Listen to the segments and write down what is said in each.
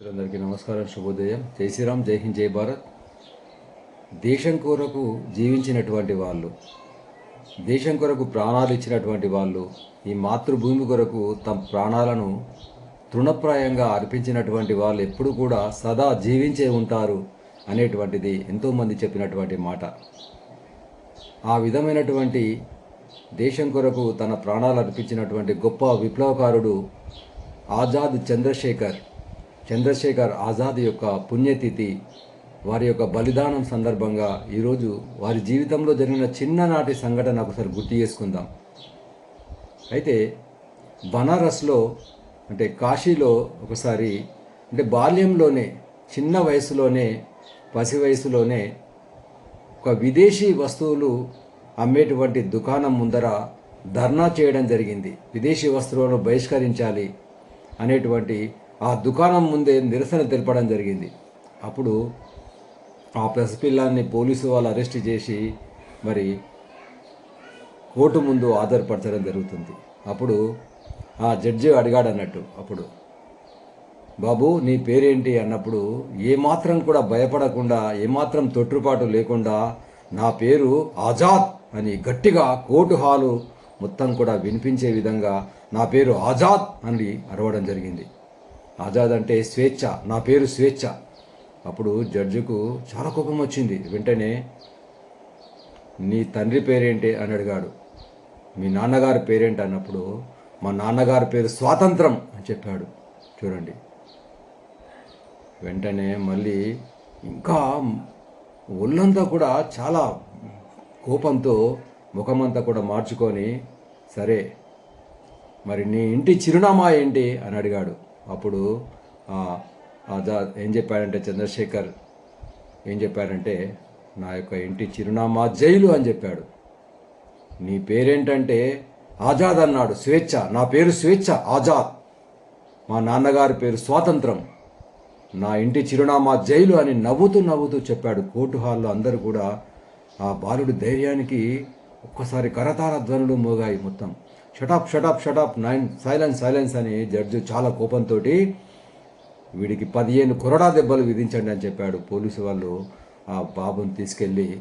అందరికీ నమస్కారం శుభోదయం. జై శ్రీరామ్ జై హింద్ జై భారత్. దేశం కొరకు జీవించినటువంటి వాళ్ళు దేశం కొరకు ప్రాణాలు ఇచ్చినటువంటి వాళ్ళు ఈ మాతృభూమి కొరకు తమ ప్రాణాలను తృణప్రాయంగా అర్పించినటువంటి వాళ్ళు ఎప్పుడు కూడా సదా జీవించే ఉంటారు అనేటువంటిది ఎంతోమంది చెప్పినటువంటి మాట. ఆ విధమైనటువంటి దేశం కొరకు తన ప్రాణాలు అర్పించినటువంటి గొప్ప విప్లవకారుడు ఆజాద్ చంద్రశేఖర్ చంద్రశేఖర్ ఆజాద్ యొక్క పుణ్యతిథి వారి యొక్క బలిదానం సందర్భంగా ఈరోజు వారి జీవితంలో జరిగిన చిన్ననాటి సంఘటన ఒకసారి గుర్తు చేసుకుందాం. అయితే బనారస్లో అంటే కాశీలో ఒకసారి అంటే బాల్యంలోనే చిన్న వయసులోనే పసి వయసులోనే ఒక విదేశీ వస్తువులు అమ్మేటువంటి దుకాణం ముందర ధర్నా చేయడం జరిగింది. విదేశీ వస్తువులను బహిష్కరించాలి అనేటువంటి ఆ దుకాణం ముందే నిరసన తెలపడం జరిగింది. అప్పుడు ఆ పసిపిల్లాన్ని పోలీసు వాళ్ళు అరెస్ట్ చేసి మరి కోర్టు ముందు ఆధారపరచడం జరుగుతుంది. అప్పుడు ఆ జడ్జి అడిగాడు అన్నట్టు అప్పుడు బాబు నీ పేరేంటి? అన్నప్పుడు ఏమాత్రం కూడా భయపడకుండా ఏమాత్రం తొట్టుపాటు లేకుండా నా పేరు ఆజాద్ అని గట్టిగా కోర్టు హాలు మొత్తం కూడా వినిపించే విధంగా నా పేరు ఆజాద్ అని అరవడం జరిగింది. ఆజాద్ అంటే స్వేచ్ఛ నా పేరు స్వేచ్ఛ. అప్పుడు జడ్జికు చాలా కోపం వచ్చింది. వెంటనే నీ తండ్రి పేరేంటి? అని అడిగాడు. మీ నాన్నగారి పేరేంటి? అన్నప్పుడు మా నాన్నగారి పేరు స్వాతంత్రం అని చెప్పాడు. చూడండి. వెంటనే మళ్ళీ ఇంకా ఒళ్ళంతా కూడా చాలా కోపంతో ముఖమంతా కూడా మార్చుకొని సరే మరి నీ ఇంటి చిరునామా ఏంటి? అని అడిగాడు. అప్పుడు ఆజాద్ ఏం చెప్పాడంటే చంద్రశేఖర్ ఏం చెప్పాడంటే నా యొక్క ఇంటి చిరునామా జైలు అని చెప్పాడు. నీ పేరేంటంటే ఆజాద్ అన్నాడు స్వేచ్ఛ. నా పేరు స్వేచ్ఛ ఆజాద్. మా నాన్నగారి పేరు స్వాతంత్రం. నా ఇంటి చిరునామా జైలు అని నవ్వుతూ నవ్వుతూ చెప్పాడు. కోర్టు హాల్లో అందరూ కూడా ఆ బాలుడి ధైర్యానికి ఒక్కసారి కరతార ధ్వనులు మోగాయి మొత్తం. Shut up shut up shut up nine silence silence అని జడ్జి చాలా కోపంతో వీడికి పదిహేను కొరడా దెబ్బలు విధించండి అని చెప్పాడు. పోలీసు వాళ్ళు ఆ బాబుని తీసుకెళ్ళి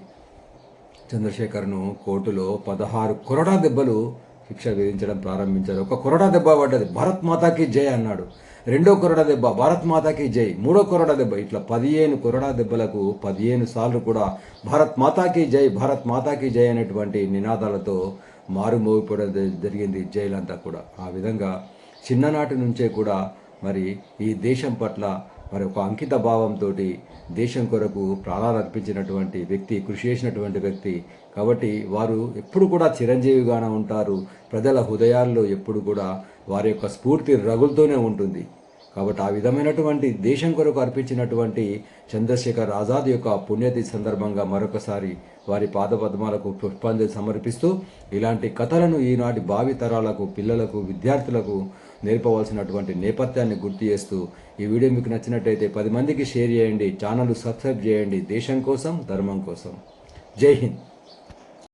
చంద్రశేఖర్ను కోర్టులో పదహారు కొరడా దెబ్బలు శిక్ష విధించడం ప్రారంభించారు. ఒక కొరడా దెబ్బ పడ్డది. భారత్ మాతాకి జై అన్నాడు. రెండో కొరడా దెబ్బ భారత్ మాతాకి జై. మూడో కొరడా దెబ్బ. ఇట్లా పదిహేను కొరడా దెబ్బలకు పదిహేను సార్లు కూడా భారత్ మాతాకి జై భారత్ మాతాకి జై అనేటువంటి నినాదాలతో మారుమోగిపోవడం జరిగింది జరిగింది జైలంతా కూడా. ఆ విధంగా చిన్ననాటి నుంచే కూడా మరి ఈ దేశం పట్ల మరి ఒక అంకిత భావంతో దేశం కొరకు ప్రాణాలు అర్పించినటువంటి వ్యక్తి కృషి చేసినటువంటి వ్యక్తి. కాబట్టి వారు ఎప్పుడు కూడా చిరంజీవిగానే ఉంటారు. ప్రజల హృదయాల్లో ఎప్పుడు కూడా వారి యొక్క స్ఫూర్తి రగులుతూనే ఉంటుంది. కాబట్టి ఆ విధమైనటువంటి దేశం కొరకు అర్పించినటువంటి చంద్రశేఖర్ ఆజాద్ యొక్క పుణ్యతి సందర్భంగా మరొకసారి వారి పాదపద్మాలకు పుష్పాంజలి సమర్పిస్తూ ఇలాంటి కథలను ఈనాటి భావి తరాలకు పిల్లలకు విద్యార్థులకు నేర్పవలసినటువంటి నేపథ్యాన్ని గుర్తు చేస్తూ ఈ వీడియో మీకు నచ్చినట్టయితే పది మందికి షేర్ చేయండి ఛానల్ సబ్స్క్రైబ్ చేయండి. దేశం కోసం ధర్మం కోసం. జై హింద్.